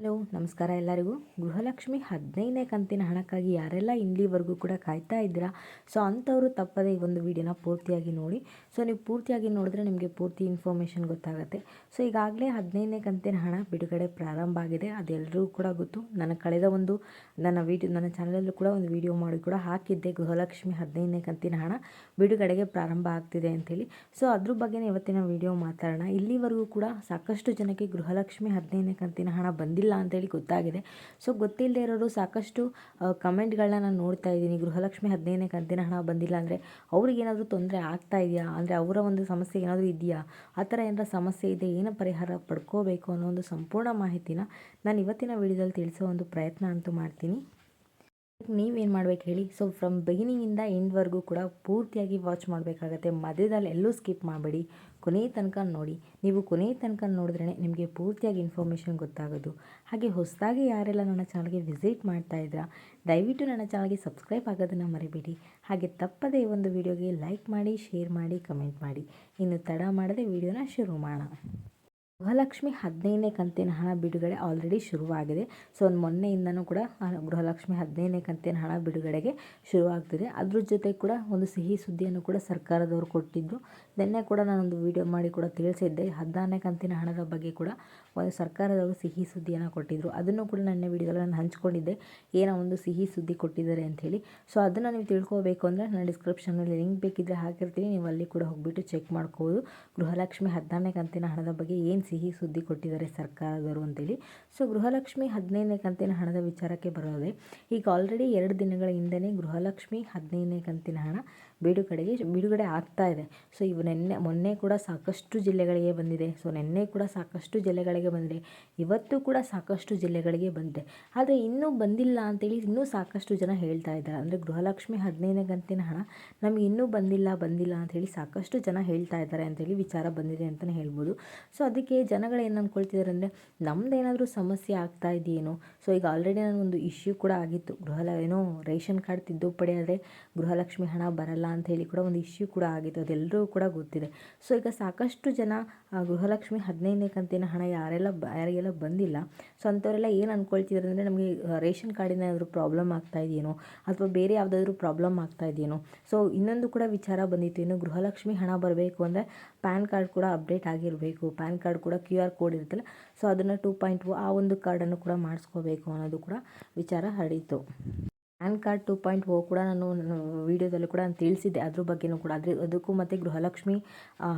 Hello, ನಮಸ್ಕಾರ ಎಲ್ಲರಿಗೂ. ಗೃಹಲಕ್ಷ್ಮಿ ಹದಿನೈದನೇ ಕಂತಿನ ಹಣಕ್ಕಾಗಿ ಯಾರೆಲ್ಲ ಇಲ್ಲಿವರೆಗೂ ಕೂಡ ಕಾಯ್ತಾ ಇದ್ದೀರಾ? ಸೊ, ಅಂಥವರು ತಪ್ಪದೇ ಈ ಒಂದು ವಿಡಿಯೋನ ಪೂರ್ತಿಯಾಗಿ ನೋಡಿ. ಸೊ, ನೀವು ಪೂರ್ತಿಯಾಗಿ ನೋಡಿದ್ರೆ ನಿಮಗೆ ಪೂರ್ತಿ ಇನ್ಫಾರ್ಮೇಷನ್ ಗೊತ್ತಾಗುತ್ತೆ. ಸೊ, ಈಗಾಗಲೇ ಹದಿನೈದನೇ ಕಂತಿನ ಹಣ ಬಿಡುಗಡೆ ಪ್ರಾರಂಭ ಆಗಿದೆ. ಅದೆಲ್ಲರಿಗೂ ಕೂಡ ಗೊತ್ತು. ನನ್ನ ಕಳೆದ ಒಂದು, ನನ್ನ ವಿಡಿಯೋ ನನ್ನ ಚಾನಲಲ್ಲೂ ಕೂಡ ಒಂದು ವಿಡಿಯೋ ಮಾಡಿ ಕೂಡ ಹಾಕಿದ್ದೆ. ಗೃಹಲಕ್ಷ್ಮಿ ಹದಿನೈದನೇ ಕಂತಿನ ಹಣ ಬಿಡುಗಡೆಗೆ ಪ್ರಾರಂಭ ಆಗ್ತಿದೆ ಅಂಥೇಳಿ. ಸೊ, ಅದ್ರ ಬಗ್ಗೆನೇ ಇವತ್ತಿನ ವಿಡಿಯೋ ಮಾತಾಡೋಣ. ಇಲ್ಲಿವರೆಗೂ ಕೂಡ ಸಾಕಷ್ಟು ಜನಕ್ಕೆ ಗೃಹಲಕ್ಷ್ಮಿ ಹದಿನೈದನೇ ಕಂತಿನ ಹಣ ಬಂದಿಲ್ಲ ಅಂತ ಅಂತೇಳಿ ಗೊತ್ತಾಗಿದೆ. ಸೊ ಗೊತ್ತಿಲ್ಲದೆ ಇರೋರು ಸಾಕಷ್ಟು ಕಮೆಂಟ್ಗಳನ್ನ ನಾನು ನೋಡ್ತಾ ಇದ್ದೀನಿ. ಗೃಹಲಕ್ಷ್ಮಿ ಹದಿನೈದನೇ ಕಂತಿನ ಹಣ ಬಂದಿಲ್ಲ ಅಂದರೆ ಅವ್ರಿಗೇನಾದರೂ ತೊಂದರೆ ಆಗ್ತಾ ಇದೆಯಾ? ಅಂದರೆ ಅವರ ಒಂದು ಸಮಸ್ಯೆ ಏನಾದರೂ ಇದೆಯಾ? ಆ ಥರ ಏನಾರ ಸಮಸ್ಯೆ ಇದೆ ಏನು ಪರಿಹಾರ ಪಡ್ಕೋಬೇಕು ಅನ್ನೋ ಒಂದು ಸಂಪೂರ್ಣ ಮಾಹಿತಿನ ನಾನು ಇವತ್ತಿನ ವಿಡಿಯೋದಲ್ಲಿ ತಿಳಿಸೋ ಒಂದು ಪ್ರಯತ್ನ ಅಂತೂ ಮಾಡ್ತೀನಿ. ನೀವೇನು ಮಾಡ್ಬೇಕು ಹೇಳಿ? ಸೊ ಫ್ರಮ್ ಬಿಗಿನಿಂಗಿಂದ ಎಂಡ್ವರೆಗೂ ಕೂಡ ಪೂರ್ತಿಯಾಗಿ ವಾಚ್ ಮಾಡಬೇಕಾಗತ್ತೆ. ಮಧ್ಯದಲ್ಲಿ ಎಲ್ಲೂ ಸ್ಕಿಪ್ ಮಾಡಬೇಡಿ. ಕೊನೆಯ ತನಕ ನೋಡಿ. ನೀವು ಕೊನೆಯ ತನಕ ನೋಡಿದ್ರೆ ನಿಮಗೆ ಪೂರ್ತಿಯಾಗಿ ಇನ್ಫಾರ್ಮೇಷನ್ ಗೊತ್ತಾಗೋದು. ಹಾಗೆ ಹೊಸದಾಗಿ ಯಾರೆಲ್ಲ ನನ್ನ ಚಾನಲ್ಗೆ ವಿಸಿಟ್ ಮಾಡ್ತಾ ಇದ್ದೀರಾ ದಯವಿಟ್ಟು ನನ್ನ ಚಾನಲ್ಗೆ ಸಬ್ಸ್ಕ್ರೈಬ್ ಆಗೋದನ್ನು ಮರಿಬೇಡಿ. ಹಾಗೆ ತಪ್ಪದೇ ಒಂದು ವಿಡಿಯೋಗೆ ಲೈಕ್ ಮಾಡಿ ಶೇರ್ ಮಾಡಿ ಕಮೆಂಟ್ ಮಾಡಿ. ಇನ್ನು ತಡ ಮಾಡದೆ ವಿಡಿಯೋನ ಶುರು ಮಾಡೋಣ. ಗೃಹಲಕ್ಷ್ಮಿ ಹದಿನೈದನೇ ಕಂತಿನ ಹಣ ಬಿಡುಗಡೆ ಆಲ್ರೆಡಿ ಶುರುವಾಗಿದೆ. ಸೊ ಒಂದು ಮೊನ್ನೆಯಿಂದನೂ ಕೂಡ ಗೃಹಲಕ್ಷ್ಮಿ ಹದಿನೈದನೇ ಕಂತಿನ ಹಣ ಬಿಡುಗಡೆಗೆ ಶುರುವಾಗ್ತಿದೆ. ಅದ್ರ ಜೊತೆ ಕೂಡ ಒಂದು ಸಿಹಿ ಸುದ್ದಿಯನ್ನು ಕೂಡ ಸರ್ಕಾರದವರು ಕೊಟ್ಟಿದ್ದು. ನಿನ್ನೆ ಕೂಡ ನಾನೊಂದು ವಿಡಿಯೋ ಮಾಡಿ ಕೂಡ ತಿಳಿಸಿದ್ದೆ. ಹದಿನಾರನೇ ಕಂತಿನ ಹಣದ ಬಗ್ಗೆ ಕೂಡ ಒಂದು ಸರ್ಕಾರದವರು ಸಿಹಿ ಸುದ್ದಿಯನ್ನು ಕೊಟ್ಟಿದ್ದರು ಅದನ್ನು ಕೂಡ ನನ್ನ ವಿಡಿಯೋದಲ್ಲಿ ನಾನು ಹಂಚ್ಕೊಂಡಿದ್ದೆ. ಏನೋ ಒಂದು ಸಿಹಿ ಸುದ್ದಿ ಕೊಟ್ಟಿದ್ದಾರೆ ಅಂಥೇಳಿ ಸೊ ಅದನ್ನು ನೀವು ತಿಳ್ಕೋಬೇಕು ಅಂದರೆ ನಾನು ಡಿಸ್ಕ್ರಿಪ್ಷನಲ್ಲಿ ಲಿಂಕ್ ಬೇಕಿದ್ದರೆ ಹಾಕಿರ್ತೀನಿ. ನೀವು ಅಲ್ಲಿ ಕೂಡ ಹೋಗಿಬಿಟ್ಟು ಚೆಕ್ ಮಾಡ್ಕೋಬೋದು. ಗೃಹಲಕ್ಷ್ಮಿ ಹದಿನಾರನೇ ಕಂತಿನ ಹಣದ ಬಗ್ಗೆ ಏನು ಸಿಹಿ ಸುದ್ದಿ ಕೊಟ್ಟಿದ್ದಾರೆ ಸರ್ಕಾರದವರು ಅಂತೇಳಿ. ಸೊ ಗೃಹಲಕ್ಷ್ಮಿ ಹದಿನೈದನೇ ಕಂತಿನ ಹಣದ ವಿಚಾರಕ್ಕೆ ಬರೋದೆ. ಈಗ ಆಲ್ರೆಡಿ ಎರಡು ದಿನಗಳ ಹಿಂದೆಯೇ ಗೃಹಲಕ್ಷ್ಮಿ ಹದಿನೈದನೇ ಕಂತಿನ ಹಣ ಬಿಡುಗಡೆಗೆ ಬಿಡುಗಡೆ ಆಗ್ತಾ ಇದೆ. ಸೊ ಇವು ನಿನ್ನೆ, ಮೊನ್ನೆ ಕೂಡ ಸಾಕಷ್ಟು ಜಿಲ್ಲೆಗಳಿಗೆ ಬಂದಿದೆ. ಸೊ ನಿನ್ನೆ ಕೂಡ ಸಾಕಷ್ಟು ಜಿಲ್ಲೆಗಳಿಗೆ ಬಂದಿದೆ. ಇವತ್ತು ಕೂಡ ಸಾಕಷ್ಟು ಜಿಲ್ಲೆಗಳಿಗೆ ಬಂದಿದೆ. ಆದರೆ ಇನ್ನೂ ಬಂದಿಲ್ಲ ಅಂತೇಳಿ ಇನ್ನೂ ಸಾಕಷ್ಟು ಜನ ಹೇಳ್ತಾ ಇದ್ದಾರೆ. ಅಂದರೆ ಗೃಹಲಕ್ಷ್ಮಿ ಹದಿನೈದನೇ ಕಂತಿನ ಹಣ ನಮಗೆ ಇನ್ನೂ ಬಂದಿಲ್ಲ ಬಂದಿಲ್ಲ ಅಂತೇಳಿ ಸಾಕಷ್ಟು ಜನ ಹೇಳ್ತಾ ಇದ್ದಾರೆ ಅಂತೇಳಿ ವಿಚಾರ ಬಂದಿದೆ ಅಂತಲೇ ಹೇಳ್ಬೋದು. ಸೊ ಅದಕ್ಕೆ ಜನಗಳು ಏನು ಅಂದ್ಕೊಳ್ತಿದ್ದಾರೆ ಅಂದರೆ ನಮ್ಮದೇನಾದರೂ ಸಮಸ್ಯೆ ಆಗ್ತಾ ಇದೆಯೇನೋ? ಸೊ ಈಗ ಆಲ್ರೆಡಿ ನನಗೊಂದು ಇಶ್ಯೂ ಕೂಡ ಆಗಿತ್ತು. ಗೃಹಲ, ಏನೋ ರೇಷನ್ ಕಾರ್ಡ್ ತಿದ್ದುಪಡಿ ಆದರೆ ಗೃಹಲಕ್ಷ್ಮಿ ಹಣ ಬರಲ್ಲ ಅಂತ ಹೇಳಿ ಕೂಡ ಒಂದು ಇಶ್ಯೂ ಕೂಡ ಆಗಿತ್ತು. ಅದೆಲ್ಲರೂ ಕೂಡ ಗೊತ್ತಿದೆ. ಸೊ ಈಗ ಸಾಕಷ್ಟು ಜನ ಗೃಹಲಕ್ಷ್ಮಿ ಹದಿನೈದನೇ ಕಂತಿನ ಹಣ ಯಾರೆಲ್ಲ ಯಾರಿಗೆಲ್ಲ ಬಂದಿಲ್ಲ. ಸೊ ಅಂಥವರೆಲ್ಲ ಏನು ಅಂದ್ಕೊಳ್ತಿದ್ರು ಅಂದರೆ ನಮಗೆ ರೇಷನ್ ಕಾರ್ಡಿನ ಏನಾದರೂ ಪ್ರಾಬ್ಲಮ್ ಆಗ್ತಾ ಇದೆಯೇನೋ, ಅಥವಾ ಬೇರೆ ಯಾವುದಾದ್ರೂ ಪ್ರಾಬ್ಲಮ್ ಆಗ್ತಾ ಇದೆಯೇನೋ. ಸೊ ಇನ್ನೊಂದು ಕೂಡ ವಿಚಾರ ಬಂದಿತ್ತು. ಇನ್ನು ಗೃಹಲಕ್ಷ್ಮಿ ಹಣ ಬರಬೇಕು ಅಂದರೆ ಪ್ಯಾನ್ ಕಾರ್ಡ್ ಕೂಡ ಅಪ್ಡೇಟ್ ಆಗಿರಬೇಕು. ಪ್ಯಾನ್ ಕಾರ್ಡ್ ಕೂಡ ಕ್ಯೂ ಆರ್ ಕೋಡ್ ಇರುತ್ತಲ್ಲ, ಸೊ ಅದನ್ನು ಟೂ ಪಾಯಿಂಟ್ ಆ ಒಂದು ಕಾರ್ಡನ್ನು ಕೂಡ ಮಾಡಿಸ್ಕೋಬೇಕು ಅನ್ನೋದು ಕೂಡ ವಿಚಾರ ಹರಡಿತ್ತು. PAN card two point O ಕೂಡ ನಾನು ವೀಡಿಯೋದಲ್ಲಿ ಕೂಡ ನಾನು ತಿಳಿಸಿದ್ದೆ. ಅದ್ರ ಬಗ್ಗೆಯೂ ಕೂಡ. ಅದ್ರ ಅದಕ್ಕೂ ಮತ್ತು ಗೃಹಲಕ್ಷ್ಮಿ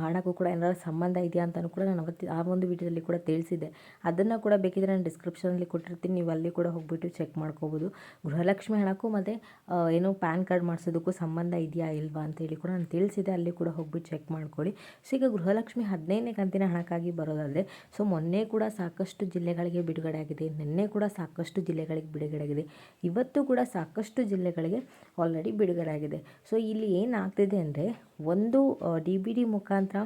ಹಣಕ್ಕೂ ಕೂಡ ಏನಾದ್ರು ಸಂಬಂಧ ಇದೆಯಾ ಅಂತಲೂ ಕೂಡ ನಾನು ಅವತ್ತು, ಆ ಒಂದು ವೀಡಿಯೋದಲ್ಲಿ ಕೂಡ ತಿಳಿಸಿದ್ದೆ. ಅದನ್ನು ಕೂಡ ಬೇಕಿದ್ರೆ ನಾನು ಡಿಸ್ಕ್ರಿಪ್ಷನಲ್ಲಿ ಕೊಟ್ಟಿರ್ತೀನಿ. ನೀವು ಅಲ್ಲಿ ಕೂಡ ಹೋಗಿಬಿಟ್ಟು ಚೆಕ್ ಮಾಡ್ಕೋಬೋದು. ಗೃಹಲಕ್ಷ್ಮಿ ಹಣಕ್ಕೂ ಮತ್ತು ಏನು ಪ್ಯಾನ್ ಕಾರ್ಡ್ ಮಾಡಿಸೋದಕ್ಕೂ ಸಂಬಂಧ ಇದೆಯಾ ಇಲ್ವಾ ಅಂತೇಳಿ ಕೂಡ ನಾನು ತಿಳಿಸಿದೆ ಅಲ್ಲಿ ಕೂಡ ಹೋಗ್ಬಿಟ್ಟು ಚೆಕ್ ಮಾಡ್ಕೊಳ್ಳಿ. ಸೊ ಈಗ ಗೃಹಲಕ್ಷ್ಮಿ ಹದಿನೈದನೇ ಕಂತಿನ ಹಣಕ್ಕಾಗಿ ಬರೋದಾದರೆ, ಸೊ ಮೊನ್ನೆ ಕೂಡ ಸಾಕಷ್ಟು ಜಿಲ್ಲೆಗಳಿಗೆ ಬಿಡುಗಡೆ ಆಗಿದೆ. ನಿನ್ನೆ ಕೂಡ ಸಾಕಷ್ಟು ಜಿಲ್ಲೆಗಳಿಗೆ ಬಿಡುಗಡೆ ಆಗಿದೆ. ಇವತ್ತು ಕೂಡ ಸಾಕು ಸಾಕಷ್ಟು ಜಿಲ್ಲೆಗಳಿಗೆ ಆಲ್ರೆಡಿ ಬಿಡುಗಡೆ ಆಗಿದೆ ಸೊ ಇಲ್ಲಿ ಏನಾಗ್ತಿದೆ ಅಂದರೆ ಒಂದು ಡಿ ಬಿ ಡಿ ಮುಖಾಂತರ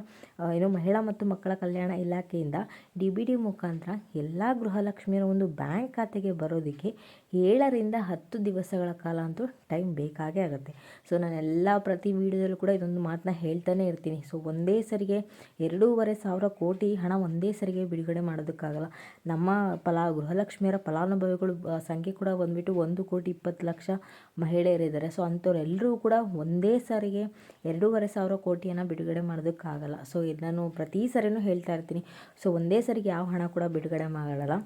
ಏನು ಮಹಿಳಾ ಮತ್ತು ಮಕ್ಕಳ ಕಲ್ಯಾಣ ಇಲಾಖೆಯಿಂದ ಡಿ ಬಿ ಡಿ ಮುಖಾಂತರ ಎಲ್ಲ ಗೃಹಲಕ್ಷ್ಮಿಯರ ಒಂದು ಬ್ಯಾಂಕ್ ಖಾತೆಗೆ ಬರೋದಕ್ಕೆ ಏಳರಿಂದ ಹತ್ತು ದಿವಸಗಳ ಕಾಲ ಅಂತೂ ಟೈಮ್ ಬೇಕಾಗೇ ಆಗುತ್ತೆ. ಸೊ, ನಾನೆಲ್ಲ ಪ್ರತಿ ವೀಡಿಯೋದಲ್ಲೂ ಕೂಡ ಇದೊಂದು ಮಾತನ್ನ ಹೇಳ್ತಾನೆ ಇರ್ತೀನಿ. ಸೊ, ಒಂದೇ ಸರಿಗೆ ಎರಡೂವರೆ ಸಾವಿರ ಕೋಟಿ ಹಣ ಒಂದೇ ಸರಿಗೆ ಬಿಡುಗಡೆ ಮಾಡೋದಕ್ಕಾಗಲ್ಲ. ನಮ್ಮ ಫಲಾ ಗೃಹಲಕ್ಷ್ಮಿಯರ ಫಲಾನುಭವಿಗಳು ಸಂಖ್ಯೆ ಕೂಡ ಬಂದುಬಿಟ್ಟು ಒಂದು ಕೋಟಿ ಇಪ್ಪತ್ತು ಲಕ್ಷ ಮಹಿಳೆಯರಿದ್ದಾರೆ. ಸೊ ಅಂಥವ್ರೆಲ್ಲರೂ ಕೂಡ ಒಂದೇ ಸಾರಿಗೆ ಎರಡೂವರೆ ಸಾವಿರ ಕೋಟಿಯನ್ನು ಬಿಡುಗಡೆ ಮಾಡೋದಕ್ಕಾಗಲ್ಲ. ಸೊ ಇದನ್ನು ನಾನು ಪ್ರತಿ ಸರಿನೂ ಹೇಳ್ತಾ ಇರ್ತೀನಿ. ಸೊ ಒಂದೇ ಸರಿಗೆ ಯಾವ ಹಣ ಕೂಡ ಬಿಡುಗಡೆ ಮಾಡಲ್ಲ.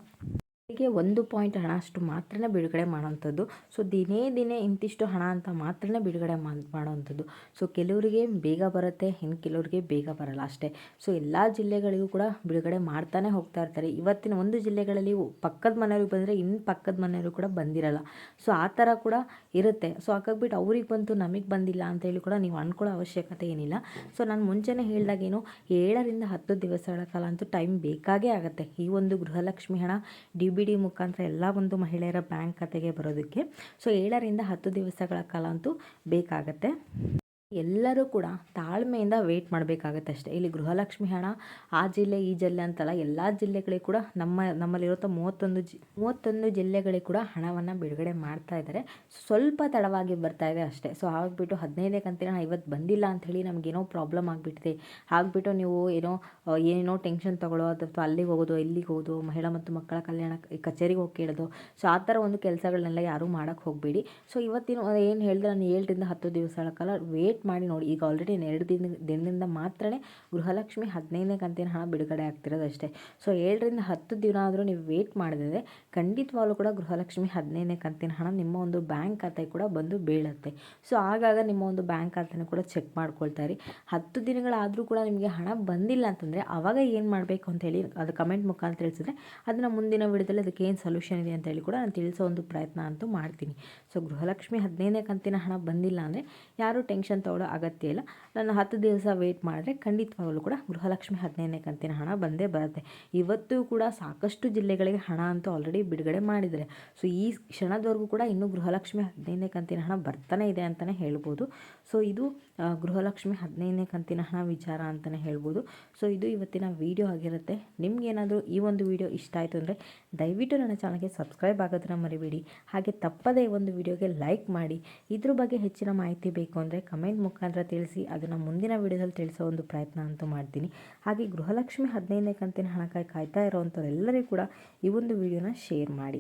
ಹೀಗೆ ಒಂದು ಪಾಯಿಂಟ್ ಹಣ ಅಷ್ಟು ಮಾತ್ರ ಬಿಡುಗಡೆ ಮಾಡೋವಂಥದ್ದು. ಸೊ, ದಿನೇ ದಿನೇ ಇಂತಿಷ್ಟು ಹಣ ಅಂತ ಮಾತ್ರ ಬಿಡುಗಡೆ ಮಾಡೋವಂಥದ್ದು. ಸೊ, ಕೆಲವರಿಗೆ ಬೇಗ ಬರುತ್ತೆ, ಇನ್ನು ಕೆಲವರಿಗೆ ಬೇಗ ಬರಲ್ಲ ಅಷ್ಟೇ. ಸೊ, ಎಲ್ಲ ಜಿಲ್ಲೆಗಳಿಗೂ ಕೂಡ ಬಿಡುಗಡೆ ಮಾಡ್ತಾನೆ ಹೋಗ್ತಾ ಇರ್ತಾರೆ. ಇವತ್ತಿನ ಒಂದು ಜಿಲ್ಲೆಗಳಲ್ಲಿ ಪಕ್ಕದ ಮನೆಯವ್ರಿಗೆ ಬಂದರೆ ಇನ್ನು ಪಕ್ಕದ ಮನೆಯವರು ಕೂಡ ಬಂದಿರಲ್ಲ. ಸೊ, ಆ ಥರ ಕೂಡ ಇರುತ್ತೆ. ಸೊ ಹಾಕಾಗ್ಬಿಟ್ಟು ಅವ್ರಿಗೆ ಬಂತು, ನಮಗೆ ಬಂದಿಲ್ಲ ಅಂತ ಹೇಳಿ ಕೂಡ ನೀವು ಅಂದ್ಕೊಳ್ಳೋ ಅವಶ್ಯಕತೆ ಏನಿಲ್ಲ. ಸೊ, ನಾನು ಮುಂಚೆನೇ ಹೇಳಿದಾಗೇನು ಏಳರಿಂದ ಹತ್ತು ದಿವಸಗಳ ಕಾಲ ಅಂತೂ ಟೈಮ್ ಬೇಕಾಗೇ ಆಗುತ್ತೆ. ಈ ಒಂದು ಗೃಹಲಕ್ಷ್ಮಿ ಹಣ ಡಿ ಡಿ ಮುಖಾಂತರ ಎಲ್ಲ ಒಂದು ಮಹಿಳೆಯರ ಬ್ಯಾಂಕ್ ಖಾತೆಗೆ ಬರೋದಕ್ಕೆ. ಸೊ ಏಳರಿಂದ ಹತ್ತು ದಿವಸಗಳ ಕಾಲ ಅಂತೂ ಬೇಕಾಗತ್ತೆ. ಎಲ್ಲರೂ ಕೂಡ ತಾಳ್ಮೆಯಿಂದ ವೆಯ್ಟ್ ಮಾಡಬೇಕಾಗತ್ತೆ ಅಷ್ಟೇ. ಇಲ್ಲಿ ಗೃಹಲಕ್ಷ್ಮಿ ಹಣ, ಆ ಜಿಲ್ಲೆ, ಈ ಜಿಲ್ಲೆ ಅಂತಲ್ಲ, ಎಲ್ಲ ಜಿಲ್ಲೆಗಳಿಗೆ ಕೂಡ ನಮ್ಮ ನಮ್ಮಲ್ಲಿರುವಂಥ ಮೂವತ್ತೊಂದು ಜಿ, ಮೂವತ್ತೊಂದು ಜಿಲ್ಲೆಗಳಿಗೆ ಕೂಡ ಹಣವನ್ನು ಬಿಡುಗಡೆ ಮಾಡ್ತಾ ಇದ್ದಾರೆ ಸ್ವಲ್ಪ ತಡವಾಗಿ ಬರ್ತಾ ಇದೆ ಅಷ್ಟೇ. ಸೊ ಆಗಿಬಿಟ್ಟು ಹದಿನೈದನೇ ಕಂತಿನ ಇವತ್ತು ಬಂದಿಲ್ಲ ಅಂಥೇಳಿ ನಮಗೇನೋ ಪ್ರಾಬ್ಲಮ್ ಆಗಿಬಿಟ್ಟಿದೆ. ಆಗಿಬಿಟ್ಟು ನೀವು ಏನೋ ಏನೇನೋ ಟೆನ್ಷನ್ ತೊಗೊಳ್ಳೋದು ಅಥವಾ ಅಲ್ಲಿಗೆ ಹೋಗೋದು, ಇಲ್ಲಿಗೆ ಹೋಗೋದು, ಮಹಿಳಾ ಮತ್ತು ಮಕ್ಕಳ ಕಲ್ಯಾಣ ಕಚೇರಿಗೆ ಹೋಗಿ ಕೇಳೋದು ಸೊ ಆ ಥರ ಒಂದು ಕೆಲಸಗಳನ್ನೆಲ್ಲ ಯಾರೂ ಮಾಡೋಕ್ಕೆ ಹೋಗಬೇಡಿ. ಸೊ ಇವತ್ತಿನ ಏನು ಹೇಳಿದ್ರೆ ನಾನು ಏಳರಿಂದ ಹತ್ತು ದಿವಸಗಳ ಕಾಲ ವೇಟ್ ಮಾಡಿ ನೋಡಿ. ಈಗ ಆಲ್ರೆಡಿ ಎರಡು ದಿನ ದಿನದಿಂದ ಮಾತ್ರ ಗೃಹಲಕ್ಷ್ಮಿ ಹದಿನೈದನೇ ಕಂತಿನ ಹಣ ಬಿಡುಗಡೆ ಆಗ್ತಿರೋದು ಅಷ್ಟೇ. ಸೊ ಏಳರಿಂದ ಹತ್ತು ದಿನ ಆದರೂ ನೀವು ವೇಟ್ ಮಾಡಿದ್ರೆ ಖಂಡಿತವಾಗ್ಲೂ ಕೂಡ ಗೃಹಲಕ್ಷ್ಮಿ ಹದಿನೈದನೇ ಕಂತಿನ ಹಣ ನಿಮ್ಮ ಒಂದು ಬ್ಯಾಂಕ್ ಖಾತೆ ಕೂಡ ಬಂದು ಬೀಳುತ್ತೆ. ಸೊ, ಆಗಾಗ ನಿಮ್ಮ ಒಂದು ಬ್ಯಾಂಕ್ ಖಾತೆನೂ ಕೂಡ ಚೆಕ್ ಮಾಡ್ಕೊಳ್ತಾರೆ. ಹತ್ತು ದಿನಗಳಾದರೂ ಕೂಡ ನಿಮಗೆ ಹಣ ಬಂದಿಲ್ಲ ಅಂತಂದರೆ ಆವಾಗ ಏನು ಮಾಡಬೇಕು ಅಂತ ಹೇಳಿ ಅದು ಕಮೆಂಟ್ ಮುಖಾಂತರ ತಿಳಿಸಿದ್ರೆ ಅದನ್ನು ಮುಂದಿನ ವಿಡಿಯೋದಲ್ಲಿ ಅದಕ್ಕೆ ಏನು ಸೊಲ್ಯೂಷನ್ ಇದೆ ಅಂತ ಹೇಳಿ ಕೂಡ ನಾನು ತಿಳಿಸೋ ಒಂದು ಪ್ರಯತ್ನ ಅಂತೂ ಮಾಡ್ತೀನಿ. ಸೊ, ಗೃಹಲಕ್ಷ್ಮಿ ಹದಿನೈದನೇ ಕಂತಿನ ಹಣ ಬಂದಿಲ್ಲ ಅಂದರೆ ಯಾರೂ ಟೆನ್ಷನ್ ತೊಗೊಳ್ಳೋ ಅಗತ್ಯ ಇಲ್ಲ. ನಾನು ಹತ್ತು ದಿವಸ ವೆಯ್ಟ್ ಮಾಡಿದ್ರೆ ಖಂಡಿತವಾಗಲೂ ಕೂಡ ಗೃಹಲಕ್ಷ್ಮಿ ಹದಿನೈದನೇ ಕಂತಿನ ಹಣ ಬಂದೇ ಬರುತ್ತೆ. ಇವತ್ತು ಕೂಡ ಸಾಕಷ್ಟು ಜಿಲ್ಲೆಗಳಿಗೆ ಹಣ ಅಂತೂ ಆಲ್ರೆಡಿ ಬಿಡುಗಡೆ ಮಾಡಿದ್ದಾರೆ. ಸೊ ಈ ಕ್ಷಣದವರೆಗೂ ಕೂಡ ಇನ್ನೂ ಗೃಹಲಕ್ಷ್ಮಿ ಹದಿನೈದನೇ ಕಂತಿನ ಹಣ ಬರ್ತಾನೆ ಇದೆ ಅಂತಲೇ ಹೇಳ್ಬೋದು. ಸೊ ಇದು ಗೃಹಲಕ್ಷ್ಮಿ ಹದಿನೈದನೇ ಕಂತಿನ ಹಣ ವಿಚಾರ ಅಂತಲೇ ಹೇಳ್ಬೋದು. ಸೊ ಇದು ಇವತ್ತಿನ ವೀಡಿಯೋ ಆಗಿರುತ್ತೆ. ನಿಮಗೇನಾದರೂ ಈ ಒಂದು ವಿಡಿಯೋ ಇಷ್ಟ ಆಯಿತು ಅಂದರೆ ದಯವಿಟ್ಟು ನನ್ನ ಚಾನಲ್ಗೆ ಸಬ್ಸ್ಕ್ರೈಬ್ ಆಗೋದನ್ನ ಮರಿಬೇಡಿ. ಹಾಗೆ ತಪ್ಪದೇ ಒಂದು ವಿಡಿಯೋಗೆ ಲೈಕ್ ಮಾಡಿ. ಇದ್ರ ಬಗ್ಗೆ ಹೆಚ್ಚಿನ ಮಾಹಿತಿ ಬೇಕು ಅಂದರೆ ಕಮೆಂಟ್ ಮುಖಾಂತರ ತಿಳಿಸಿ, ಅದನ್ನು ಮುಂದಿನ ವಿಡಿಯೋದಲ್ಲಿ ತಿಳಿಸೋ ಒಂದು ಪ್ರಯತ್ನ ಅಂತೂ ಮಾಡ್ತೀನಿ. ಹಾಗೆ ಗೃಹಲಕ್ಷ್ಮಿ ಹದಿನೈದನೇ ಕಂತಿನ ಹಣಕ್ಕಾಗಿ ಕಾಯ್ತಾ ಇರೋವಂಥವ್ರೆಲ್ಲರಿಗೂ ಕೂಡ ಈ ಒಂದು ವಿಡಿಯೋನ ಶೇರ್ ಮಾಡಿ.